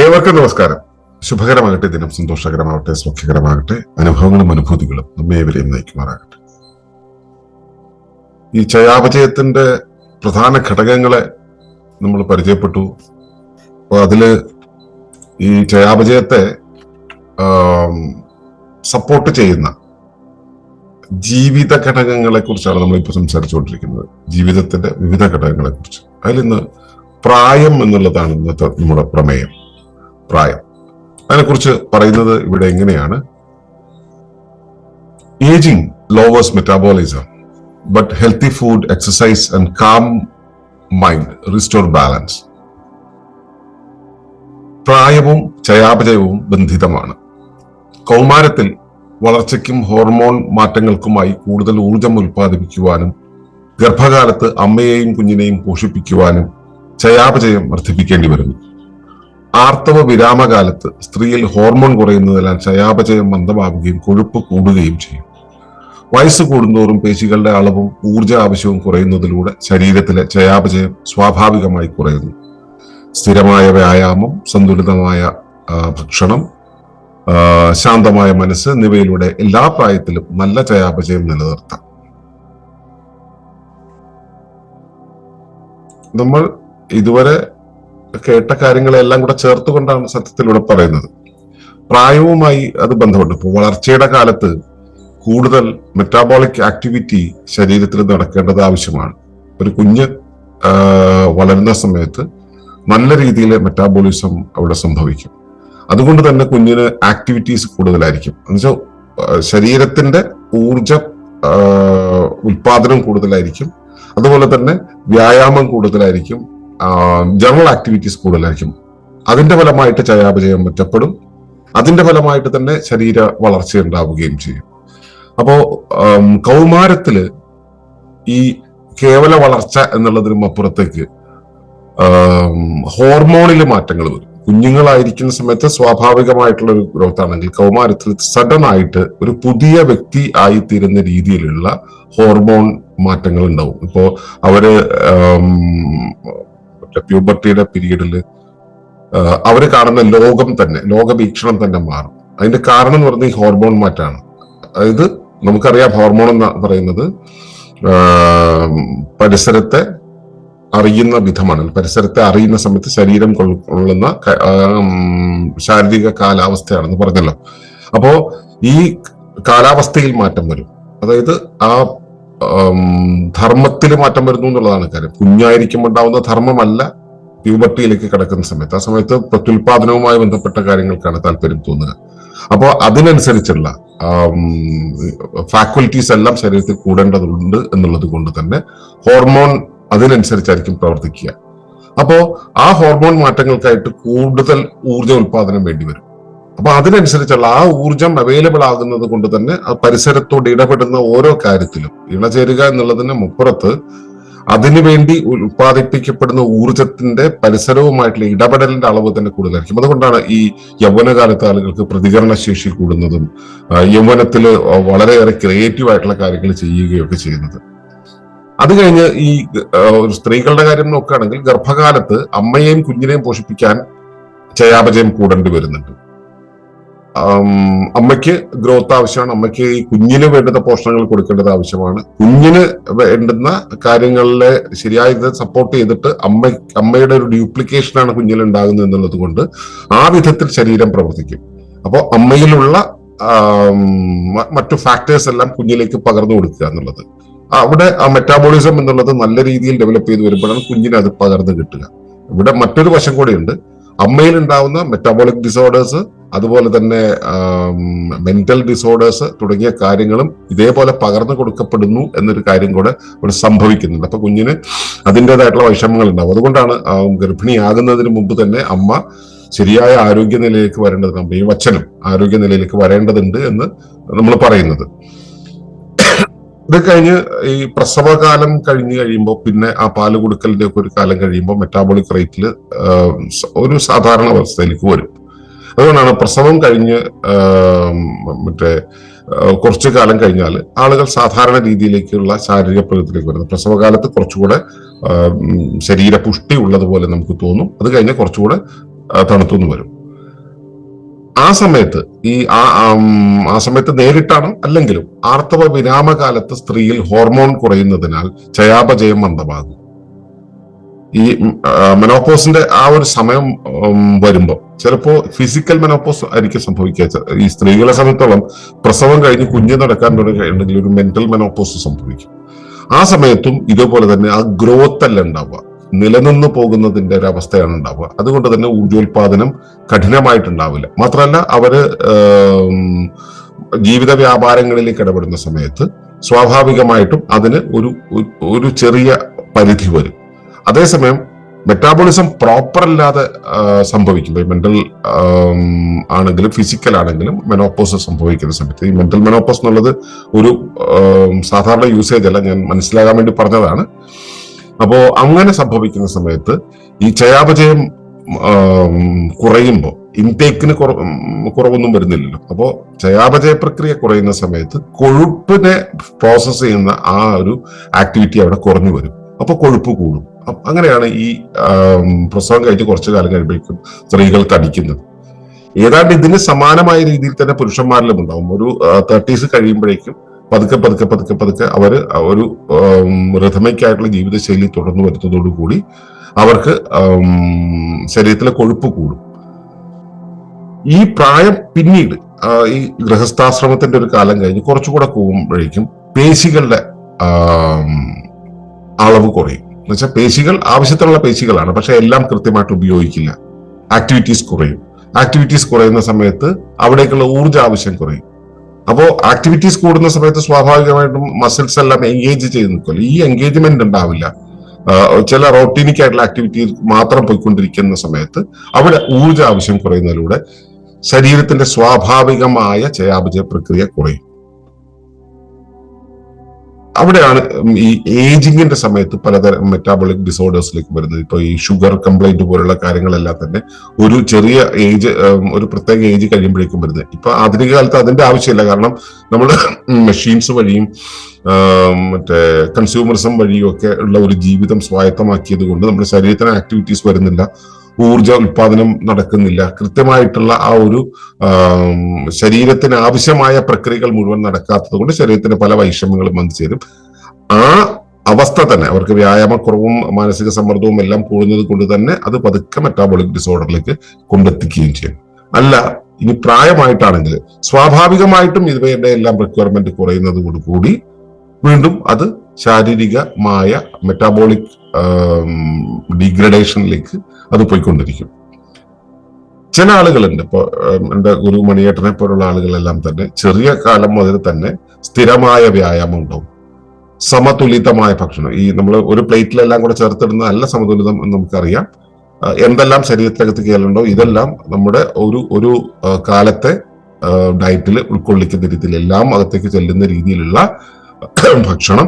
ഏവർക്കും നമസ്കാരം. ശുഭകരമാകട്ടെ ദിനം സന്തോഷകരമാകട്ടെ സൗഖ്യകരമാകട്ടെ അനുഭവങ്ങളും അനുഭൂതികളും നമ്മെ ഏവരെയും നയിക്കുമാറാകട്ടെ. ഈ ചയാപചയത്തിന്റെ പ്രധാന ഘടകങ്ങളെ നമ്മൾ പരിചയപ്പെട്ടു. അപ്പൊ അതിൽ ഈ ചയാപചയത്തെ സപ്പോർട്ട് ചെയ്യുന്ന ജീവിത ഘടകങ്ങളെ കുറിച്ചാണ് നമ്മൾ നമ്മളിപ്പോൾ സംസാരിച്ചുകൊണ്ടിരിക്കുന്നത്. ജീവിതത്തിന്റെ വിവിധ ഘടകങ്ങളെ കുറിച്ച് അതിലിന്ന് പ്രായം എന്നുള്ളതാണ് ഇന്നത്തെ നമ്മുടെ പ്രമേയം. പ്രായം. അതിനെക്കുറിച്ച് പറയുന്നത് ഇവിടെ എങ്ങനെയാണ്? Ageing lowers metabolism but healthy food exercise and calm mind restore balance പ്രായവും ചയാപചയവും ബന്ധിതമാണ്. കൗമാരത്തിൽ വളർച്ചയ്ക്കും ഹോർമോൺ മാറ്റങ്ങൾക്കുമായി കൂടുതൽ ഊർജം ഉൽപ്പാദിപ്പിക്കുവാനും ഗർഭകാലത്ത് അമ്മയെയും കുഞ്ഞിനെയും പോഷിപ്പിക്കുവാനും ചയാപചയം വർദ്ധിപ്പിക്കേണ്ടി വരുന്നു. ആർത്തവ വിരാമകാലത്ത് സ്ത്രീയിൽ ഹോർമോൺ കുറയുന്നതിനാൽ ചയാപചയം മന്ദമാവുകയും കൊഴുപ്പ് കൂടുകയും ചെയ്യും. വയസ്സ് കൂടുന്തോറും പേശികളുടെ അളവും ഊർജ ആവശ്യവും കുറയുന്നതിലൂടെ ശരീരത്തിലെ ചയാപചയം സ്വാഭാവികമായി കുറയുന്നു. സ്ഥിരമായ വ്യായാമം സന്തുലിതമായ ഭക്ഷണം ശാന്തമായ മനസ്സ് എന്നിവയിലൂടെ എല്ലാ പ്രായത്തിലും നല്ല ചയാപചയം നിലനിർത്താം. നമ്മൾ ഇതുവരെ കേട്ട കാര്യങ്ങളെല്ലാം കൂടെ ചേർത്തുകൊണ്ടാണ് സത്യത്തിലൂടെ പറയുന്നത്. പ്രായവുമായി അത് ബന്ധമുണ്ട് ഇപ്പോൾ വളർച്ചയുടെ കാലത്ത് കൂടുതൽ മെറ്റാബോളിക് ആക്ടിവിറ്റി ശരീരത്തിൽ നടക്കേണ്ടത് ആവശ്യമാണ്. ഒരു കുഞ്ഞ് വളരുന്ന സമയത്ത് നല്ല രീതിയിൽ മെറ്റാബോളിസം അവിടെ സംഭവിക്കും. അതുകൊണ്ട് തന്നെ കുഞ്ഞിന് ആക്ടിവിറ്റീസ് കൂടുതലായിരിക്കും. എന്നുവെച്ചാൽ ശരീരത്തിന്റെ ഊർജ ഉൽപാദനം കൂടുതലായിരിക്കും. അതുപോലെ തന്നെ വ്യായാമം കൂടുതലായിരിക്കും. ജനറൽ ആക്ടിവിറ്റീസ് കൂടുതലായിരിക്കും. അതിന്റെ ഫലമായിട്ട് ചയാപചയം മെച്ചപ്പെടും അതിന്റെ ഫലമായിട്ട് തന്നെ ശരീര വളർച്ച ഉണ്ടാവുകയും ചെയ്യും. അപ്പോ കൗമാരത്തിൽ ഈ കേവല വളർച്ച എന്നുള്ളതിനും അപ്പുറത്തേക്ക് ഹോർമോണിൽ മാറ്റങ്ങൾ വരും. കുഞ്ഞുങ്ങളായിരിക്കുന്ന സമയത്ത് സ്വാഭാവികമായിട്ടുള്ള ഒരു ഗ്രോത്ത് ആണെങ്കിൽ കൗമാരത്തിൽ സഡൻ ആയിട്ട് ഒരു പുതിയ വ്യക്തി ആയിത്തീരുന്ന രീതിയിലുള്ള ഹോർമോൺ മാറ്റങ്ങൾ ഉണ്ടാവും. ഇപ്പോ അവർ പ്യൂബർട്ടിയുടെ പീരീഡിൽ അവർ കാണുന്ന ലോകം തന്നെ ലോകവീക്ഷണം തന്നെ മാറും. അതിന്റെ കാരണം എന്ന് പറയുന്നത് ഈ ഹോർമോൺ മാറ്റാണ്. അതായത് നമുക്കറിയാം ഹോർമോൺ എന്ന് പറയുന്നത് പരിസരത്തെ അറിയുന്ന വിധമാണ്. പരിസരത്തെ അറിയുന്ന സമയത്ത് ശരീരം കൊള്ളുന്ന ശാരീരിക കാലാവസ്ഥയാണെന്ന് പറഞ്ഞല്ലോ. അപ്പോ ഈ കാലാവസ്ഥയിൽ മാറ്റം വരും. അതായത് ആ ധർമ്മത്തിൽ മാറ്റം വരുന്നു എന്നുള്ളതാണ് കാര്യം. കുഞ്ഞായിരിക്കുമ്പോൾ ഉണ്ടാവുന്ന ധർമ്മമല്ല പ്യൂബർട്ടിയിലേക്ക് കിടക്കുന്ന സമയത്ത്. ആ സമയത്ത് പ്രത്യുൽപാദനവുമായി ബന്ധപ്പെട്ട കാര്യങ്ങൾക്കാണ് താല്പര്യം തോന്നുക. അപ്പോൾ അതിനനുസരിച്ചുള്ള ഫാക്കൽറ്റീസ് എല്ലാം ശരീരത്തിൽ കൂടേണ്ടതുണ്ട് എന്നുള്ളത് കൊണ്ട് തന്നെ ഹോർമോൺ അതിനനുസരിച്ചായിരിക്കും പ്രവർത്തിക്കുക. അപ്പോൾ ആ ഹോർമോൺ മാറ്റങ്ങൾക്കായിട്ട് കൂടുതൽ ഊർജ ഉൽപാദനം വേണ്ടി വരും അപ്പൊ അതിനനുസരിച്ചുള്ള ആ ഊർജം അവൈലബിൾ ആകുന്നത് കൊണ്ട് തന്നെ ആ പരിസരത്തോട് ഇടപെടുന്ന ഓരോ കാര്യത്തിലും ഇണചേരുക എന്നുള്ളതിന് മുപ്പുറത്ത് അതിനുവേണ്ടി ഉത്പാദിപ്പിക്കപ്പെടുന്ന ഊർജത്തിന്റെ പരിസരവുമായിട്ടുള്ള ഇടപെടലിന്റെ അളവ് തന്നെ കൂടുതലായിരിക്കും. അതുകൊണ്ടാണ് ഈ യൗവനകാലത്ത് ആളുകൾക്ക് പ്രതികരണ ശേഷി കൂടുന്നതും യൗവനത്തിൽ വളരെയേറെ ക്രിയേറ്റീവ് ആയിട്ടുള്ള കാര്യങ്ങൾ ചെയ്യുകയൊക്കെ ചെയ്യുന്നത്. അത് കഴിഞ്ഞ് ഈ സ്ത്രീകളുടെ കാര്യം നോക്കുകയാണെങ്കിൽ ഗർഭകാലത്ത് അമ്മയെയും കുഞ്ഞിനെയും പോഷിപ്പിക്കാൻ ചയാപചയം കൂടേണ്ടി വരുന്നുണ്ട്. അമ്മയ്ക്ക് ഗ്രോത്ത് ആവശ്യമാണ്. അമ്മയ്ക്ക് ഈ കുഞ്ഞിന് വേണ്ടുന്ന പോഷണങ്ങൾ കൊടുക്കേണ്ടത് ആവശ്യമാണ്. കുഞ്ഞിന് വേണ്ടുന്ന കാര്യങ്ങളിലെ ശരിയായ സപ്പോർട്ട് ചെയ്തിട്ട് അമ്മ അമ്മയുടെ ഒരു ഡ്യൂപ്ലിക്കേഷനാണ് കുഞ്ഞിൽ ഉണ്ടാകുന്നത് എന്നുള്ളത് കൊണ്ട് ആ വിധത്തിൽ ശരീരം പ്രവർത്തിക്കും. അപ്പോൾ അമ്മയിലുള്ള മറ്റു ഫാക്ടേഴ്സ് എല്ലാം കുഞ്ഞിലേക്ക് പകർന്നു കൊടുക്കുക എന്നുള്ളത്. അവിടെ ആ മെറ്റാബോളിസം എന്നുള്ളത് നല്ല രീതിയിൽ ഡെവലപ്പ് ചെയ്ത് വരുമ്പോഴാണ് കുഞ്ഞിന് അത് പകർന്നു കിട്ടുക. ഇവിടെ മറ്റൊരു വശം കൂടിയുണ്ട്. അമ്മയിൽ ഉണ്ടാവുന്ന മെറ്റാബോളിക് ഡിസോർഡേഴ്സ് അതുപോലെ തന്നെ മെന്റൽ ഡിസോർഡേഴ്സ് തുടങ്ങിയ കാര്യങ്ങളും ഇതേപോലെ പകർന്നു കൊടുക്കപ്പെടുന്നു എന്നൊരു കാര്യം കൂടെ ഇവിടെ സംഭവിക്കുന്നുണ്ട്. അപ്പൊ കുഞ്ഞിന് അതിന്റെതായിട്ടുള്ള വൈഷമ്യങ്ങൾ ഉണ്ടാവും അതുകൊണ്ടാണ് ഗർഭിണിയാകുന്നതിന് മുമ്പ് തന്നെ അമ്മ ശരിയായ ആരോഗ്യ നിലയിലേക്ക് വരേണ്ടത് അമ്മയും അച്ഛനും ആരോഗ്യ നിലയിലേക്ക് വരേണ്ടതുണ്ട് എന്ന് നമ്മൾ പറയുന്നത്. ഇത് കഴിഞ്ഞ് ഈ പ്രസവകാലം കഴിഞ്ഞ് കഴിയുമ്പോൾ പിന്നെ ആ പാൽ കൊടുക്കലിന്റെ ഒക്കെ ഒരു കാലം കഴിയുമ്പോൾ മെറ്റാബോളിക് റേറ്റിൽ ഒരു സാധാരണ അവസ്ഥയിലേക്ക് വരും. അതുകൊണ്ടാണ് പ്രസവം കഴിഞ്ഞ് മറ്റേ കുറച്ച് കാലം കഴിഞ്ഞാൽ ആളുകൾ സാധാരണ രീതിയിലേക്കുള്ള ശാരീരിക പ്രകൃതിയിലേക്ക് വരുന്നത്. പ്രസവകാലത്ത് കുറച്ചുകൂടെ ശരീര പുഷ്ടി ഉള്ളതുപോലെ നമുക്ക് തോന്നും. അത് കഴിഞ്ഞ് കുറച്ചുകൂടെ തണുത്തുനിന്ന് വരും. ആ സമയത്ത് ഈ ആ സമയത്ത് നേരിട്ടാണ് അല്ലെങ്കിലും ആർത്തവ വിരാമകാലത്ത് സ്ത്രീയിൽ ഹോർമോൺ കുറയുന്നതിനാൽ ചയാപചയം മന്ദമാകും. ഈ മെനോപ്പോസിന്റെ ആ ഒരു സമയം വരുമ്പോൾ വരുമ്പോ ചിലപ്പോ ഫിസിക്കൽ മെനോപ്പോസ് ആയിരിക്കും സംഭവിക്കുക. ഈ സ്ത്രീകളെ സംബന്ധിച്ചോളം പ്രസവം കഴിഞ്ഞ് കുഞ്ഞു നടക്കാൻ തുടങ്ങിയിട്ടുണ്ടെങ്കിൽ ഒരു മെന്റൽ മെനോപ്പോസ് സംഭവിക്കും. ആ സമയത്തും ഇതേപോലെ തന്നെ ആ ഗ്രോത്ത് അല്ല ഉണ്ടാവുക. നിലനിന്ന് പോകുന്നതിന്റെ ഒരു അവസ്ഥയാണ് ഉണ്ടാവുക. അതുകൊണ്ട് തന്നെ ഊർജോൽപാദനം കഠിനമായിട്ടുണ്ടാവില്ല. മാത്രമല്ല അവർ ജീവിത വ്യാപാരങ്ങളിലേക്ക് ഇടപെടുന്ന സമയത്ത് സ്വാഭാവികമായിട്ടും അതിന് ഒരു ഒരു- ചെറിയ പരിധി വരും. അതേസമയം മെറ്റാബോളിസം പ്രോപ്പർ അല്ലാതെ സംഭവിക്കുന്നത് മെന്റൽ ആണെങ്കിലും ഫിസിക്കൽ ആണെങ്കിലും മെനോപ്പോസ് സംഭവിക്കുന്ന സമയത്ത്. ഈ മെന്റൽ മെനോപ്പോസ് എന്നുള്ളത് ഒരു സാധാരണ യൂസേജ് അല്ല ഞാൻ മനസ്സിലാകാൻ വേണ്ടി പറഞ്ഞതാണ്. അപ്പോ അങ്ങനെ സംഭവിക്കുന്ന സമയത്ത് ഈ ചയാപചയം കുറയുമ്പോൾ ഇൻടേക്കിന് കുറ കുറവൊന്നും വരുന്നില്ലല്ലോ. അപ്പോൾ ചയാപചയ പ്രക്രിയ കുറയുന്ന സമയത്ത് കൊഴുപ്പിനെ പ്രോസസ് ചെയ്യുന്ന ആ ഒരു ആക്ടിവിറ്റി അവിടെ കുറഞ്ഞു വരും. അപ്പൊ കൊഴുപ്പ് കൂടും. അങ്ങനെയാണ് ഈ പ്രസവം കഴിഞ്ഞ് കുറച്ചു കാലം കഴിയുമ്പോഴേക്കും സ്ത്രീകൾ തടിക്കുന്നത്. ഏതാണ്ട് ഇതിന് സമാനമായ രീതിയിൽ തന്നെ പുരുഷന്മാരിലും ഉണ്ടാവും. ഒരു തേർട്ടീസ് കഴിയുമ്പോഴേക്കും പതുക്കെ പതുക്കെ പതുക്കെ പതുക്കെ അവർ ഒരു റിഥമിക് ആയിട്ടുള്ള ജീവിതശൈലി തുടർന്നു വരുന്നതോടുകൂടി അവർക്ക് ശരീരത്തിലെ കൊഴുപ്പ് കൂടും. ഈ പ്രായം പിന്നീട് ഈ ഗൃഹസ്ഥാശ്രമത്തിന്റെ ഒരു കാലം കഴിഞ്ഞ് കുറച്ചുകൂടെ പോകുമ്പോഴേക്കും പേശികളുടെ അളവ് കുറയും. എന്നുവെച്ചാൽ പേശികൾ ആവശ്യത്തിനുള്ള പേശികളാണ് പക്ഷെ എല്ലാം കൃത്യമായിട്ട് ഉപയോഗിക്കില്ല. ആക്ടിവിറ്റീസ് കുറയും. ആക്ടിവിറ്റീസ് കുറയുന്ന സമയത്ത് അവിടേക്കുള്ള ഊർജ ആവശ്യം കുറയും. അപ്പോ ആക്ടിവിറ്റീസ് കൂടുന്ന സമയത്ത് സ്വാഭാവികമായിട്ടും മസിൽസ് എല്ലാം എൻഗേജ് ചെയ്ത് നിൽക്കുമല്ലോ. ഈ എൻഗേജ്മെന്റ് ഉണ്ടാവില്ല. ചില റോട്ടീനിക് ആയിട്ടുള്ള ആക്ടിവിറ്റി മാത്രം പോയിക്കൊണ്ടിരിക്കുന്ന സമയത്ത് അവിടെ ഊർജ ആവശ്യം കുറയുന്നതിലൂടെ ശരീരത്തിന്റെ സ്വാഭാവികമായ ചയാപചയ പ്രക്രിയ കുറയും. അവിടെയാണ് ഈ ഏജിങ്ങിന്റെ സമയത്ത് പലതരം മെറ്റാബോളിക് ഡിസോർഡേഴ്സിലേക്ക് വരുന്നത്. ഇപ്പൊ ഈ ഷുഗർ കംപ്ലൈന്റ് പോലുള്ള കാര്യങ്ങളെല്ലാം തന്നെ ഒരു ചെറിയ ഏജ് ഒരു പ്രത്യേക ഏജ് കഴിയുമ്പോഴേക്കും വരുന്നത്. ഇപ്പൊ ആധുനിക കാലത്ത് അതിന്റെ ആവശ്യമില്ല. കാരണം നമ്മൾ മെഷീൻസ് വഴിയും മറ്റേ കൺസ്യൂമറിസം വഴിയും ഒക്കെ ഉള്ള ഒരു ജീവിതം സ്വായത്തമാക്കിയത് കൊണ്ട് നമ്മുടെ ശരീരത്തിന് ആക്ടിവിറ്റീസ് വരുന്നില്ല. ഊർജ ഉൽപാദനം നടക്കുന്നില്ല. കൃത്യമായിട്ടുള്ള ആ ഒരു ശരീരത്തിന് ആവശ്യമായ പ്രക്രിയകൾ മുഴുവൻ നടക്കാത്തത് കൊണ്ട് ശരീരത്തിന് പല വൈഷമ്യങ്ങളും വന്നു ചേരും. ആ അവസ്ഥ തന്നെ അവർക്ക് വ്യായാമക്കുറവും മാനസിക സമ്മർദ്ദവും എല്ലാം കൂടുന്നത് കൊണ്ട് തന്നെ അത് പതുക്കെ മെറ്റാബോളിക് ഡിസോർഡറിലേക്ക് കൊണ്ടെത്തിക്കുകയും ചെയ്യും. അല്ല ഇനി പ്രായമായിട്ടാണെങ്കിൽ സ്വാഭാവികമായിട്ടും ഇവയുടെ എല്ലാം റിക്വയർമെന്റ് കുറയുന്നത് കൂടി വീണ്ടും അത് ശാരീരികമായ മെറ്റാബോളിക് ഡീഗ്രഡേഷനിലേക്ക് അത് പോയിക്കൊണ്ടിരിക്കും. ചില ആളുകളുണ്ട് ഇപ്പൊ എന്റെ ഗുരു മണിയേട്ടനെ പോലുള്ള ആളുകളെല്ലാം തന്നെ ചെറിയ കാലം മുതൽ തന്നെ സ്ഥിരമായ വ്യായാമം ഉണ്ടാവും. സമതുലിതമായ ഭക്ഷണം. ഈ നമ്മൾ ഒരു പ്ലേറ്റിലെല്ലാം കൂടെ ചേർത്തിടുന്ന നല്ല സമതുലിതം എന്ന് നമുക്കറിയാം. എന്തെല്ലാം ശരീരത്തിനകത്ത് കയറുണ്ടോ ഇതെല്ലാം നമ്മുടെ ഒരു ഒരു കാലത്തെ ഡയറ്റിൽ ഉൾക്കൊള്ളിക്കുന്ന രീതിയിൽ എല്ലാം അകത്തേക്ക് ചെല്ലുന്ന രീതിയിലുള്ള ഭക്ഷണം.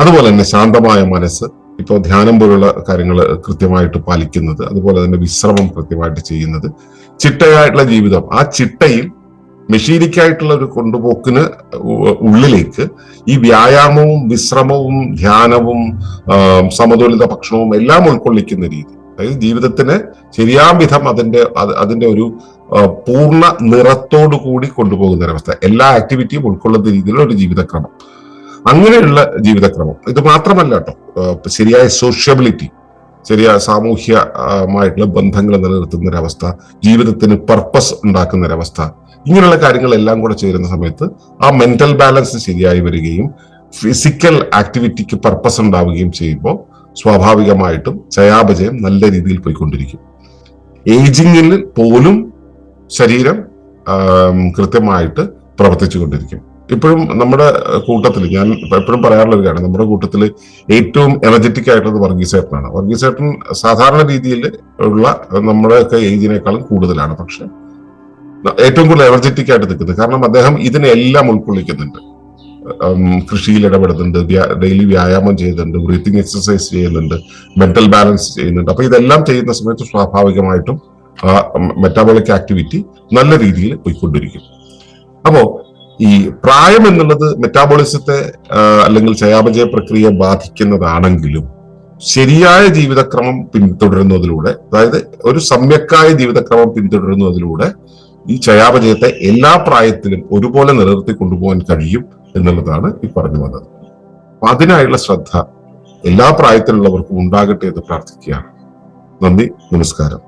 അതുപോലെ തന്നെ ശാന്തമായ മനസ്സ്. ഇപ്പോൾ ധ്യാനം പോലുള്ള കാര്യങ്ങൾ കൃത്യമായിട്ട് പാലിക്കുന്നത് അതുപോലെ തന്നെ വിശ്രമം കൃത്യമായിട്ട് ചെയ്യുന്നത്. ചിട്ടയായിട്ടുള്ള ജീവിതം. ആ ചിട്ടയിൽ മെഷീനിക്കായിട്ടുള്ള ഒരു കൊണ്ടുപോക്കിന് ഉള്ളിലേക്ക് ഈ വ്യായാമവും വിശ്രമവും ധ്യാനവും സമതുലിത ഭക്ഷണവും എല്ലാം ഉൾക്കൊള്ളിക്കുന്ന രീതി. അതായത് ജീവിതത്തിന് ശരിയാം വിധം അതിന്റെ അതിന്റെ ഒരു പൂർണ നിറത്തോടു കൂടി കൊണ്ടുപോകുന്ന ഒരവസ്ഥ. എല്ലാ ആക്ടിവിറ്റിയും ഉൾക്കൊള്ളുന്ന രീതിയിലുള്ള ഒരു ജീവിതക്രമം. അങ്ങനെയുള്ള ജീവിതക്രമം. ഇത് മാത്രമല്ല കേട്ടോ ശരിയായ സോഷ്യബിലിറ്റി ശരിയായ സാമൂഹ്യമായിട്ടുള്ള ബന്ധങ്ങൾ നിലനിർത്തുന്ന ഒരവസ്ഥ ജീവിതത്തിന് പർപ്പസ് ഉണ്ടാക്കുന്ന ഒരവസ്ഥ ഇങ്ങനെയുള്ള കാര്യങ്ങളെല്ലാം കൂടെ ചേരുന്ന സമയത്ത് ആ മെന്റൽ ബാലൻസ് ശരിയായി വരികയും ഫിസിക്കൽ ആക്ടിവിറ്റിക്ക് പർപ്പസ് ഉണ്ടാവുകയും ചെയ്യുമ്പോൾ സ്വാഭാവികമായിട്ടും ചയാപചയം നല്ല രീതിയിൽ പോയിക്കൊണ്ടിരിക്കും. ഏജിങ്ങിൽ പോലും ശരീരം കൃത്യമായിട്ട് പ്രവർത്തിച്ചുകൊണ്ടിരിക്കും. ഇപ്പോഴും നമ്മുടെ കൂട്ടത്തിൽ ഞാൻ എപ്പോഴും പറയാറുള്ള ഒരു കാര്യം നമ്മുടെ കൂട്ടത്തിൽ ഏറ്റവും എനർജറ്റിക് ആയിട്ടുള്ളത് വർഗീസേട്ടനാണ് വർഗീസേട്ടൻ സാധാരണ രീതിയിൽ ഉള്ള നമ്മുടെയൊക്കെ ഏജിനേക്കാളും കൂടുതലാണ്. പക്ഷെ ഏറ്റവും കൂടുതൽ എനർജറ്റിക് ആയിട്ട് നിൽക്കുന്നത്. കാരണം അദ്ദേഹം ഇതിനെല്ലാം ഉൾക്കൊള്ളിക്കുന്നുണ്ട്. കൃഷിയിൽ ഇടപെടുന്നുണ്ട് ഡെയിലി വ്യായാമം ചെയ്യുന്നുണ്ട് ബ്രീത്തിങ് എക്സസൈസ് ചെയ്യുന്നുണ്ട് മെന്റൽ ബാലൻസ് ചെയ്യുന്നുണ്ട്. അപ്പൊ ഇതെല്ലാം ചെയ്യുന്ന സമയത്ത് സ്വാഭാവികമായിട്ടും മെറ്റാബോളിക് ആക്ടിവിറ്റി നല്ല രീതിയിൽ പോയിക്കൊണ്ടിരിക്കും. അപ്പോ ഈ പ്രായം എന്നുള്ളത് മെറ്റാബോളിസത്തെ അല്ലെങ്കിൽ ചയാപചയ പ്രക്രിയ ബാധിക്കുന്നതാണെങ്കിലും ശരിയായ ജീവിതക്രമം പിന്തുടരുന്നതിലൂടെ അതായത് ഒരു സമ്യക്കായ ജീവിതക്രമം പിന്തുടരുന്നതിലൂടെ ഈ ചയാപചയത്തെ എല്ലാ പ്രായത്തിലും ഒരുപോലെ നിലനിർത്തി കൊണ്ടുപോകാൻ കഴിയും എന്നുള്ളതാണ് ഈ പറഞ്ഞു വന്നത്. അപ്പൊ അതിനായുള്ള ശ്രദ്ധ എല്ലാ പ്രായത്തിലുള്ളവർക്കും ഉണ്ടാകട്ടെ എന്ന് പ്രാർത്ഥിക്കുകയാണ്. നന്ദി നമസ്കാരം.